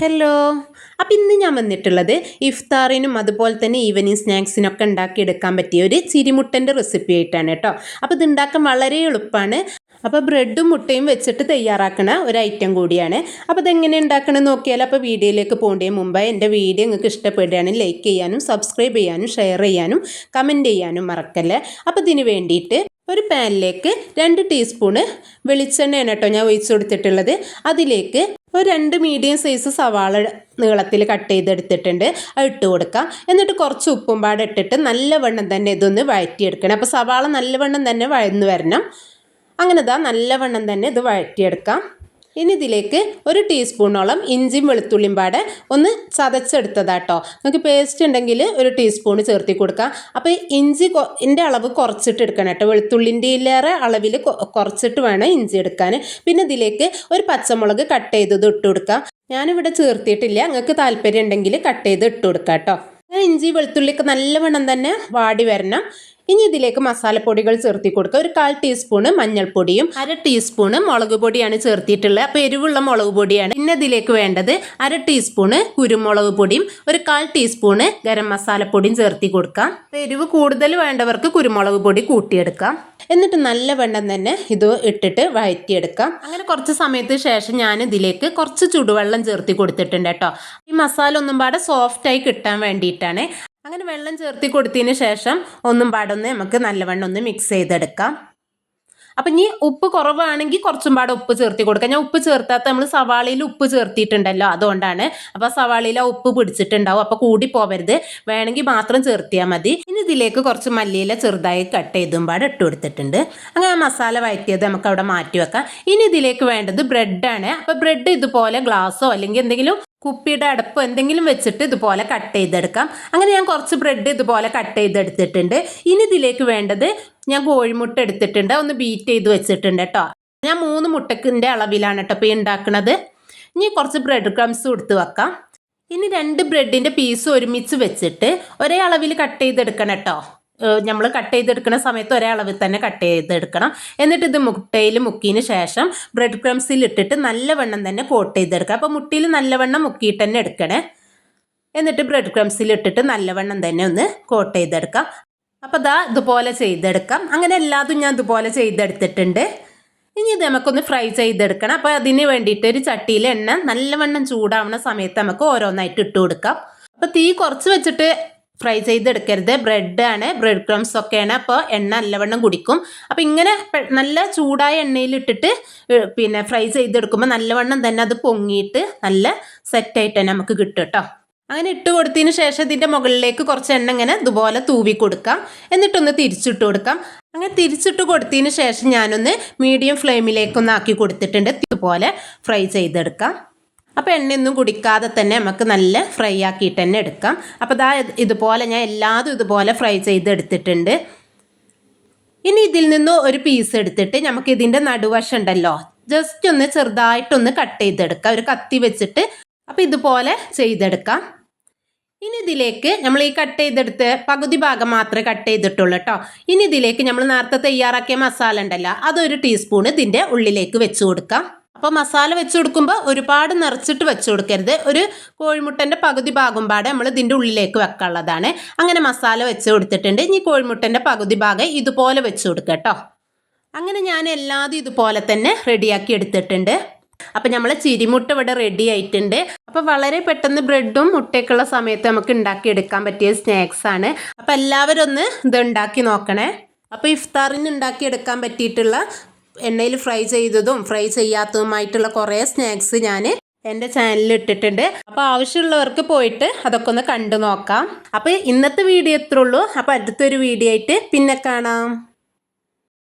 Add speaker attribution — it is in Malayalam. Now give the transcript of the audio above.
Speaker 1: ഹലോ അപ്പം ഇന്ന് ഞാൻ വന്നിട്ടുള്ളത് ഇഫ്താറിനും അതുപോലെ തന്നെ ഈവനിങ് സ്നാക്സിനൊക്കെ ഉണ്ടാക്കിയെടുക്കാൻ പറ്റിയ ഒരു ചിരിമുട്ടന്റെ റെസിപ്പി ആയിട്ടാണ് കേട്ടോ. അപ്പോൾ ഇത് ഉണ്ടാക്കാൻ വളരെ എളുപ്പമാണ്. അപ്പോൾ ബ്രെഡും മുട്ടയും വെച്ചിട്ട് തയ്യാറാക്കുന്ന ഒരു ഐറ്റം കൂടിയാണ്. അപ്പോൾ ഇതെങ്ങനെ ഉണ്ടാക്കണം നോക്കിയാൽ അപ്പോൾ വീഡിയോയിലേക്ക് പോകേണ്ടതിന് മുമ്പ് എന്റെ വീഡിയോ നിങ്ങൾക്ക് ഇഷ്ടപ്പെടുകയാണെങ്കിൽ ലൈക്ക് ചെയ്യാനും സബ്സ്ക്രൈബ് ചെയ്യാനും ഷെയർ ചെയ്യാനും കമന്റ് ചെയ്യാനും മറക്കല്ല. അപ്പോൾ ഇതിന് വേണ്ടിയിട്ട് ഒരു പാനിലേക്ക് രണ്ട് ടീസ്പൂണ് വെളിച്ചെണ്ണയാണ് കേട്ടോ ഞാൻ ഒഴിച്ചു കൊടുത്തിട്ടുള്ളത്. അതിലേക്ക് ഒരു രണ്ട് മീഡിയം സൈസ് സവാള നീളത്തിൽ കട്ട് ചെയ്തെടുത്തിട്ടുണ്ട്. അത് ഇട്ട് കൊടുക്കാം. എന്നിട്ട് കുറച്ച് ഉപ്പും പാടെ ഇട്ടിട്ട് നല്ലവണ്ണം തന്നെ ഇതൊന്ന് വഴറ്റിയെടുക്കണം. അപ്പോൾ സവാള നല്ലവണ്ണം തന്നെ വഴന്ന് വരണം. അങ്ങനെ ഇതാ നല്ലവണ്ണം തന്നെ ഇത് വഴറ്റിയെടുക്കാം. ഇനി ഇതിലേക്ക് ഒരു ടീസ്പൂണോളം ഇഞ്ചിയും വെളുത്തുള്ളിയും പാടെ ഒന്ന് ചതച്ചെടുത്തതാട്ടോ. നിങ്ങൾക്ക് പേസ്റ്റ് ഉണ്ടെങ്കിൽ ഒരു ടീസ്പൂൺ ചേർത്തി കൊടുക്കാം. അപ്പോൾ ഇഞ്ചി എന്റെ അളവ് കുറച്ചിട്ട് എടുക്കണം കേട്ടോ. വെളുത്തുള്ളിന്റെയിലേറെ അളവിൽ കുറച്ചിട്ട് വേണം ഇഞ്ചി എടുക്കാൻ. പിന്നെ ഇതിലേക്ക് ഒരു പച്ചമുളക് കട്ട് ചെയ്തത് ഇട്ട് കൊടുക്കാം. ഞാനിവിടെ ചേർത്തിയിട്ടില്ല. നിങ്ങൾക്ക് താല്പര്യം ഉണ്ടെങ്കിൽ കട്ട് ചെയ്ത് ഇട്ട് കൊടുക്കാം കേട്ടോ. ഇഞ്ചി വെളുത്തുള്ളിയൊക്കെ നല്ലവണ്ണം തന്നെ വാടി വരണം. ഇനി ഇതിലേക്ക് മസാലപ്പൊടികൾ ചേർത്തി കൊടുക്കുക. ഒരു കാൽ ടീസ്പൂണ് മഞ്ഞൾപ്പൊടിയും അര ടീസ്പൂണ് മുളക് പൊടിയാണ് ചേർത്തിട്ടുള്ളത് അപ്പോൾ എരിവുള്ള മുളക് പൊടിയാണ്. പിന്നെ ഇതിലേക്ക് വേണ്ടത് അര ടീസ്പൂണ് കുരുമുളക് പൊടിയും ഒരു കാൽ ടീസ്പൂണ് ഗരം മസാലപ്പൊടിയും ചേർത്തി കൊടുക്കാം അപ്പോൾ എരിവ് കൂടുതൽ വേണ്ടവർക്ക് കുരുമുളക് പൊടി കൂട്ടിയെടുക്കാം. എന്നിട്ട് നല്ല വെണ്ണം തന്നെ ഇത് ഇട്ടിട്ട് വഴറ്റിയെടുക്കാം. അങ്ങനെ കുറച്ച് സമയത്തിന് ശേഷം ഞാൻ ഇതിലേക്ക് കുറച്ച് ചുടുവെള്ളം ചേർത്തി കൊടുത്തിട്ടുണ്ട് കേട്ടോ. മസാല ഒന്നും പാടെ സോഫ്റ്റായി കിട്ടാൻ വേണ്ടിയിട്ടാണ്. അങ്ങനെ വെള്ളം ചേർത്തി കൊടുത്തതിന് ശേഷം ഒന്നും പാടൊന്ന് നമുക്ക് നല്ലവണ്ണം ഒന്ന് മിക്സ് ചെയ്തെടുക്കാം. അപ്പം ഇനി ഉപ്പ് കുറവാണെങ്കിൽ കുറച്ചും പാടെ ഉപ്പ് ചേർത്തി കൊടുക്കാം. ഞാൻ ഉപ്പ് ചേർത്താത്ത നമ്മൾ സവാളയിൽ ഉപ്പ് ചേർത്തിട്ടുണ്ടല്ലോ അതുകൊണ്ടാണ്. അപ്പോൾ സവാളയിൽ ആ ഉപ്പ് പിടിച്ചിട്ടുണ്ടാവും. അപ്പോൾ കൂടി പോവരുത്. വേണമെങ്കിൽ മാത്രം ചേർത്തിയാൽ മതി. ഇനി ഇതിലേക്ക് കുറച്ച് മല്ലിയില ചെറുതായി കട്ട് ചെയ്തും പാടെ ഇട്ട് കൊടുത്തിട്ടുണ്ട്. അങ്ങനെ ആ മസാല വഴറ്റിയത് നമുക്ക് അവിടെ മാറ്റി വെക്കാം. ഇനി ഇതിലേക്ക് വേണ്ടത് ബ്രെഡാണ് അപ്പോൾ ബ്രെഡ് ഇതുപോലെ ഗ്ലാസ്സോ അല്ലെങ്കിൽ എന്തെങ്കിലും കുപ്പിയുടെ അടപ്പ് എന്തെങ്കിലും വെച്ചിട്ട് ഇതുപോലെ കട്ട് ചെയ്തെടുക്കാം. അങ്ങനെ ഞാൻ കുറച്ച് ബ്രെഡ് ഇതുപോലെ കട്ട് ചെയ്തെടുത്തിട്ടുണ്ട്. ഇനി ഇതിലേക്ക് വേണ്ടത് ഞാൻ കോഴിമുട്ട എടുത്തിട്ടുണ്ട്. ഒന്ന് ബീറ്റ് ചെയ്ത് വെച്ചിട്ടുണ്ട് കേട്ടോ ഞാൻ മൂന്ന് മുട്ടക്കിന്റെ അളവിലാണ് കേട്ടോ ഇപ്പോൾ ഉണ്ടാക്കുന്നത് ഇനി കുറച്ച് ബ്രെഡ് ക്രംസ് കൊടുത്ത് വെക്കാം. ഇനി രണ്ട് ബ്രെഡിന്റെ പീസ് ഒരുമിച്ച് വെച്ചിട്ട് ഒരേ അളവിൽ കട്ട് ചെയ്തെടുക്കണം കേട്ടോ നമ്മൾ കട്ട് ചെയ്തെടുക്കുന്ന സമയത്ത് ഒരേ അളവിൽ തന്നെ കട്ട് ചെയ്തെടുക്കണം. എന്നിട്ട് ഇത് മുട്ടയിൽ മുക്കിയതിന് ശേഷം ബ്രെഡ് ക്രംസിൽ ഇട്ടിട്ട് നല്ലവണ്ണം തന്നെ കോട്ട് ചെയ്തെടുക്കുക. അപ്പോൾ മുട്ടയിൽ നല്ലവണ്ണം മുക്കിയിട്ട് തന്നെ എടുക്കണേ. എന്നിട്ട് ബ്രെഡ് ക്രംസിൽ ഇട്ടിട്ട് നല്ലവണ്ണം തന്നെ ഒന്ന് കോട്ട് ചെയ്തെടുക്കാം. അപ്പോൾ ഇതാ ഇതുപോലെ ചെയ്തെടുക്കാം. അങ്ങനെ എല്ലാതും ഞാൻ ഇതുപോലെ ചെയ്തെടുത്തിട്ടുണ്ട്. ഇനി ഇത് നമുക്കൊന്ന് ഫ്രൈ ചെയ്തെടുക്കണം. അപ്പോൾ അതിന് വേണ്ടിയിട്ട് ഒരു ചട്ടിയിൽ എണ്ണ നല്ലവണ്ണം ചൂടാവുന്ന സമയത്ത് നമുക്ക് ഓരോന്നായിട്ട് ഇട്ട് കൊടുക്കാം. അപ്പോൾ തീ കുറച്ച് വെച്ചിട്ട് ഫ്രൈ ചെയ്തെടുക്കരുത്. ബ്രെഡാണ് ബ്രെഡ് ക്രംസ് ഒക്കെയാണ്. അപ്പോൾ എണ്ണ നല്ലവണ്ണം കുടിക്കും. അപ്പോൾ ഇങ്ങനെ നല്ല ചൂടായ എണ്ണയിലിട്ടിട്ട് പിന്നെ ഫ്രൈ ചെയ്തെടുക്കുമ്പോൾ നല്ലവണ്ണം തന്നെ അത് പൊങ്ങിയിട്ട് നല്ല സെറ്റായിട്ട് തന്നെ നമുക്ക് കിട്ടും കേട്ടോ അങ്ങനെ ഇട്ട് കൊടുത്തതിന് ശേഷം ഇതിന്റെ മുകളിലേക്ക് കുറച്ച് എണ്ണ ഇങ്ങനെ ഇതുപോലെ തൂവി കൊടുക്കാം. എന്നിട്ടൊന്ന് തിരിച്ചിട്ട് കൊടുക്കാം. അങ്ങനെ തിരിച്ചിട്ട് കൊടുത്തതിന് ശേഷം ഞാനൊന്ന് മീഡിയം ഫ്ലെയിമിലേക്കൊന്ന് ആക്കി കൊടുത്തിട്ടുണ്ട്. ഇതുപോലെ ഫ്രൈ ചെയ്തെടുക്കാം. അപ്പോൾ എണ്ണയൊന്നും കുടിക്കാതെ തന്നെ നമുക്ക് നല്ല ഫ്രൈ ആക്കിയിട്ട് തന്നെ എടുക്കാം. അപ്പോൾ ദാ ഇതുപോലെ ഞാൻ എല്ലാതും ഇതുപോലെ ഫ്രൈ ചെയ്തെടുത്തിട്ടുണ്ട് ഇനി ഇതിൽ നിന്ന് ഒരു പീസ് എടുത്തിട്ട് നമുക്ക് ഇതിന്റെ നടുവശം ഉണ്ടല്ലോ ജസ്റ്റ് ഒന്ന് ചെറുതായിട്ടൊന്ന് കട്ട് ചെയ്തെടുക്കാം. ഒരു കത്തി വെച്ചിട്ട് അപ്പോൾ ഇതുപോലെ ചെയ്തെടുക്കാം. ഇനി ഇതിലേക്ക് നമ്മൾ ഈ കട്ട് ചെയ്തെടുത്ത് പകുതി ഭാഗം മാത്രമേ കട്ട് ചെയ്തിട്ടുള്ളൂ കേട്ടോ ഇനി ഇതിലേക്ക് നമ്മൾ നേരത്തെ തയ്യാറാക്കിയ മസാല ഉണ്ടല്ലോ അതൊരു ടീസ്പൂൺ ഇതിന്റെ ഉള്ളിലേക്ക് വെച്ച് കൊടുക്കാം. അപ്പോൾ മസാല വെച്ച് കൊടുക്കുമ്പോൾ ഒരുപാട് നിറച്ചിട്ട് വെച്ച് കൊടുക്കരുത്. ഒരു കോഴിമുട്ടന്റെ പകുതി ഭാഗം പാടെ നമ്മൾ ഇതിന്റെ ഉള്ളിലേക്ക് വെക്കാനുള്ളതാണ്. അങ്ങനെ മസാല വെച്ച് കൊടുത്തിട്ടുണ്ട്. ഇനി കോഴിമുട്ടന്റെ പകുതി ഭാഗം ഇതുപോലെ വെച്ച് കൊടുക്കുക കേട്ടോ. അങ്ങനെ ഞാൻ എല്ലാതും ഇതുപോലെ തന്നെ റെഡിയാക്കി എടുത്തിട്ടുണ്ട്. അപ്പം നമ്മൾ ചിരിമുട്ട ഇവിടെ റെഡി ആയിട്ടുണ്ട്. അപ്പോൾ വളരെ പെട്ടെന്ന് ബ്രെഡും മുട്ടയൊക്കെയുള്ള സമയത്ത് നമുക്ക് ഉണ്ടാക്കിയെടുക്കാൻ പറ്റിയ സ്നാക്സ് ആണ്. അപ്പോൾ എല്ലാവരും ഒന്ന് ഇത് ഉണ്ടാക്കി നോക്കണേ. അപ്പോൾ ഇഫ്താറിന് ഉണ്ടാക്കിയെടുക്കാൻ പറ്റിയിട്ടുള്ള എണ്ണയിൽ ഫ്രൈ ചെയ്തതും ഫ്രൈ ചെയ്യാത്തതുമായിട്ടുള്ള കുറേ സ്നാക്സ് ഞാൻ എന്റെ ചാനലിൽ ഇട്ടിട്ടുണ്ട്. അപ്പോൾ ആവശ്യമുള്ളവർക്ക് പോയിട്ട് അതൊക്കെ ഒന്ന് കണ്ടു നോക്കാം. അപ്പോൾ ഇന്നത്തെ വീഡിയോ ഇത്രയുള്ളൂ അപ്പോൾ അടുത്തൊരു വീഡിയോ ആയിട്ട് പിന്നെ കാണാം.